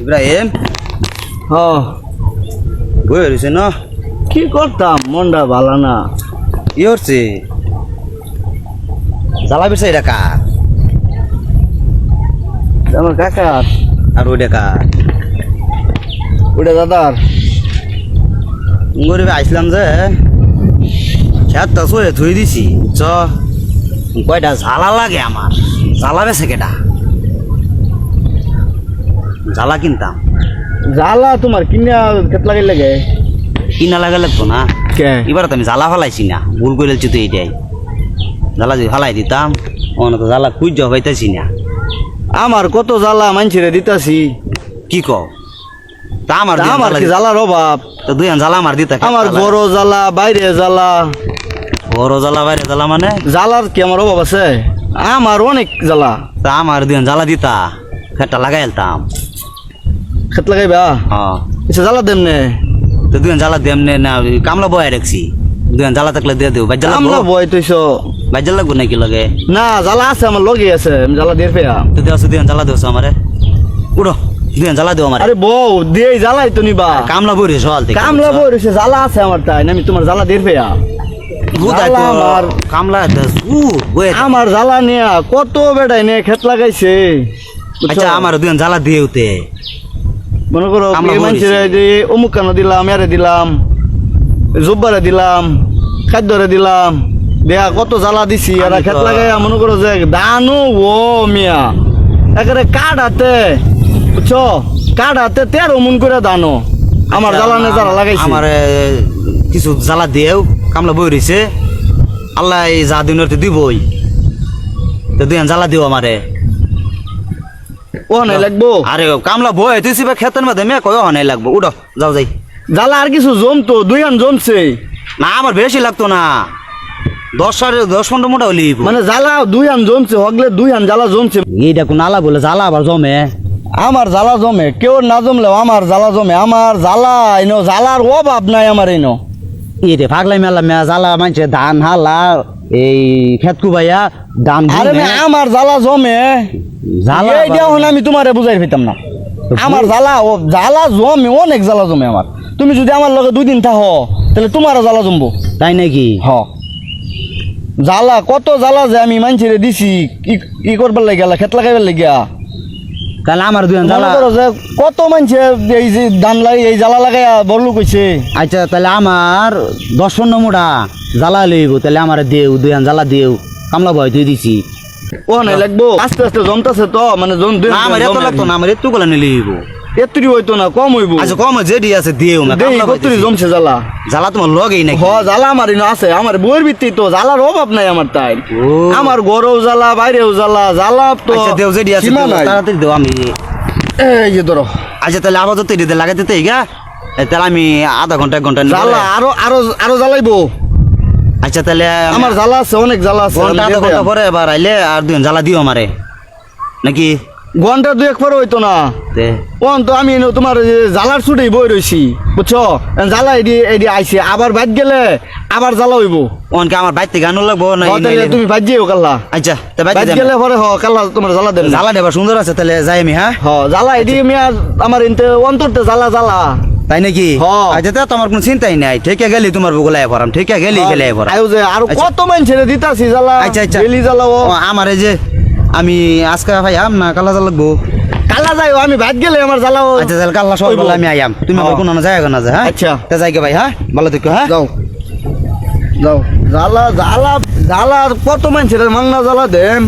ইব্রাহিম। হ বই রয়েছে না? কি করতাম? মনটা ভালো না। কি হচ্ছে জ্বালা বেছে এটা কার? আমার কাকার। আর ওইটা কার? ওটা দাদার। গরিবে আইসলাম যে। খেতটা সয়ে ধুই দিছি। চ কয়টা জ্বালা লাগে আমার। জ্বালা বেছে কেটা? জ্বালা কিনতাম। জ্বালা তোমার কিনা কেত লাগাই লাগে? কিনা লাগে লাগতো না। কে? এবার তো আমি জ্বালা ফালাইছি না ভুল করে তো এইটাই। জ্বালা যদি ফালাই দিতাম অন্য তো জ্বালা খুঁজ পাইতেছি না। আমার কত জ্বালা মানছিরে দিতাছি। কি কও? তা আমার তা আমার কি জ্বালা জ্বালার অভাব? তো দুই জ্বালা আমার দিতা আমার বড় জ্বালা বাইরে জ্বালা। বড় জ্বালা বাইরে জ্বালা মানে? জ্বালার কি আমার অভাব আছে? আমার অনেক জ্বালা। তা আমার দুই জ্বালা দিতা খেটটা লাগাই এলতাম খেত লাগাইবা? হ্যাঁ আচ্ছা জ্বালা দেন নে। তো দুই জ্বালা দেমনে না কামলা বয় রাখছি। দুই জ্বালা থাকলে দিয়ে দেবো জ্বালা আমরা বয় তৈছ বাইর জ্বালা লাগবো নাকি লাগে? না জ্বালা আছে আমার লগে আছে আমি জ্বালা দিয়ে পেয়া তো দেওয়া দুই জ্বালা দেবো আমারে। উড়ো দুই জ্বালা দেবো আমার। আরে বউ দিয়ে জ্বালাই তো নিবা। কামলা বই রে সকাল থেকে। কামলা বই রয়েছে জ্বালা আছে আমার তাই আমি তোমার জ্বালা দিয়ে পেয়া আমার। কামলা জ্বালা নিয়া কত বেড়াই নিয়ে খেত লাগাইছে? আচ্ছা আমার দুই জ্বালা দিয়ে মনে করো অমুক কানো দিলাম এরে দিলাম জব্বারে দিলাম খাদ্যরে দিলাম দেয়া কত জ্বালা দিছি আমি খেত লাগাই মনে করো যে দানু ও মিয়া। একেবারে কাঠ হাতে বুঝছ? কাঠ হাতে তেরো মন করে দানো। আমার জ্বালানে যারা লাগাইছে। আমার কিছু জ্বালা দিয়েও কামলা বই রয়েছে আল্লাহ যা দিনের তো দিবই। তো দুই জ্বালা দিও আমারে। ও নাই লাগবো। আরে কামলা বই তুই সিবা খেতের মধ্যে মেয়ে কয় নাই লাগবো। উঠো যাও যাই। জ্বালা আর কিছু জমতো দুই হান জমছে। না আমার বেশি লাগতো না। দশ সাড়ে দশ পনেরো মোটা হলি মানে জ্বালা দুই হান জমছে হগলে দুই হান জ্বালা জমছে। এইটা কোন আলা বলে জ্বালা আবার জমে? আমার জ্বালা জমে কেউ না জমলেও আমার জ্বালা জমে। আমার জ্বালা এনো জ্বালার অভাব নাই আমার এনো। এইটা পাগলাই মেলা মেয়া জ্বালা মানছে ধান হালা এই খেত কুবাইয়া ধান আরে আমার জ্বালা জমে। জ্বালা এই দেও আমি তোমারে বুঝাই পেতাম না। আমার জ্বালা ও জ্বালা জমে অনেক জ্বালা জমে আমার। তুমি যদি আমার লগে দুই দিন থাকো তাহলে তোমারও জ্বালা জমবো। তাই নাকি? হ। জ্বালা কত জ্বালা যে আমি মানছিরে দিছি কি কি করবার লাগিয়া খেত লাগাইবার লাগিয়া। তাহলে আমার দুই মনে জ্বালা। কত মানুষে এই যে ধান লাগি এই জ্বালা লাগাইয়া বড় লোক হইছে। আচ্ছা তাহলে আমার দশ পনেরো মোটা জ্বালা লইব তাহলে আমার দেও দুই আন জ্বালা দেও। কামলা ভয় তুই দিছি। লাগবো। আস্তে আস্তে জমতাছে তো মানে দুই না আমার এত লাগতো না আমার একটু গলা নিলে হইব। এত্তরি হইতো না কম হইব। আচ্ছা কম যেটি আছে না দেই। জমছে জ্বালা? জ্বালা তোমার লগেই নাকি? হ জ্বালা আছে আমার বইয়ের ভিত্তি তো জ্বালার অভাব নাই আমার তাই। আমার গরও জ্বালা বাইরেও জ্বালা জ্বালা তো আচ্ছা দেও যেটি আছে তাড়াতাড়ি দেও আমি এই যে ধরো। আচ্ছা তাহলে আপাতত এটিতে লাগাতে তো গা তাহলে আমি আধা ঘণ্টা এক ঘণ্টা জ্বালা আরও আরও আরও জ্বালাইবো। আচ্ছা তাহলে আমি আমার জ্বালা আছে অনেক জ্বালা আছে ঘণ্টা আমি আধা ঘণ্টা পরে এবার আইলে আর দুই জ্বালা দিও আমারে? নাকি? ঘণ্টা দুই এক পরে হইতো না। কোন তো আমি তোমার জ্বালার ছুটেই বই রইছি বুঝছ? জ্বালা এডি এডি আইছে আবার বাইক গেলে আবার জ্বালা হইব। অনকে আমার বাইতে গানও লাগবো না তুমি বাইক যেও কাল্লা। আচ্ছা তা বাইতে বাইক গেলে পরে হ কাল্লা তোমার জ্বালা দেন জ্বালা দেবা সুন্দর আছে তাহলে যাই আমি হ্যাঁ? হ জ্বালা এডি মিয়া আমার ইনতে অন্তরতে জ্বালা জ্বালা। তাই নাকি। আচ্ছা তা তোমার কোনো চিন্তাই নাই। ঠিক গেলি তোমার বগুলাই ভরাম ঠিক গেলি গেলে ভরাম। আয়ো যে আর আচ্ছা। কত মানুষের দিতাছি জ্বালা আচ্ছা আচ্ছা। ডেলি জ্বালাও। আমার এই যে আমি আজকে ভাই আম না কালা জ্বালা লাগবো? কালা যাই আমি ভাত গেলে আমার জ্বালাও। আচ্ছা তাহলে কাল্লা সবাই। বলে আমি আইয়াম। তুমি হ্যাঁ। কোনো জায়গা না যা হ্যাঁ? আচ্ছা। তা যাই গে ভাই হ্যাঁ? ভালো থেকো হ্যাঁ? যাও। যাও। জ্বালা জ্বালা জ্বালা কত মানুষের মাংনা জ্বালা দেন?